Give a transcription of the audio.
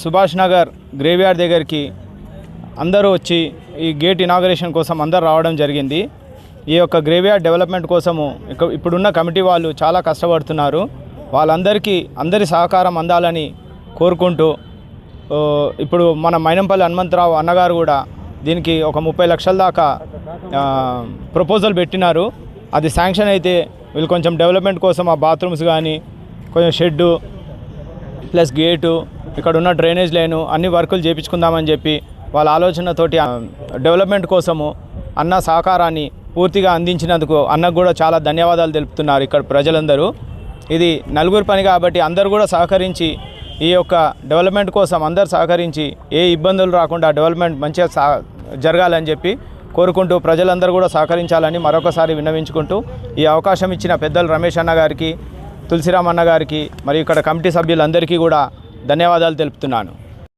Subhash Nagar graveyard దగ్గరికి అందరూ వచ్చి ఈ గేట్ ఇనాగరేషన్ కోసం అందరు రావడం జరిగింది. ఈ యొక్క గ్రేవ్యార్డ్ డెవలప్మెంట్ కోసము ఇప్పుడున్న కమిటీ వాళ్ళు చాలా కష్టపడుతున్నారు. వాళ్ళందరికీ అందరి సహకారం అందాలని కోరుకుంటూ ఇప్పుడు మన మైనంపల్లి హనుమంతరావు అన్నగారు కూడా దీనికి ఒక ముప్పై లక్షల దాకా ప్రపోజల్ పెట్టినారు. అది శాంక్షన్ అయితే వీళ్ళు కొంచెం డెవలప్మెంట్ కోసం ఆ బాత్రూమ్స్ కానీ కొంచెం షెడ్డు ప్లస్ గేటు ఇక్కడ ఉన్న డ్రైనేజ్ లైను అన్ని వర్కులు చేయించుకుందామని చెప్పి వాళ్ళ ఆలోచనతోటి డెవలప్మెంట్ కోసము అన్న సహకారాన్ని పూర్తిగా అందించినందుకు అన్నకు కూడా చాలా ధన్యవాదాలు తెలుపుతున్నారు ఇక్కడ ప్రజలందరూ. ఇది నలుగురు పని కాబట్టి అందరూ కూడా సహకరించి ఈ యొక్క డెవలప్మెంట్ కోసం అందరు సహకరించి ఏ ఇబ్బందులు రాకుండా డెవలప్మెంట్ మంచిగా సా జరగాలని చెప్పి కోరుకుంటూ ప్రజలందరూ కూడా సహకరించాలని మరొకసారి విన్నవించుకుంటూ ఈ అవకాశం ఇచ్చిన పెద్దలు రమేష్ అన్న గారికి తులసిరామ్ అన్న గారికి మరియు ఇక్కడ కమిటీ సభ్యులందరికీ కూడా ధన్యవాదాలు తెలుపుతున్నాను.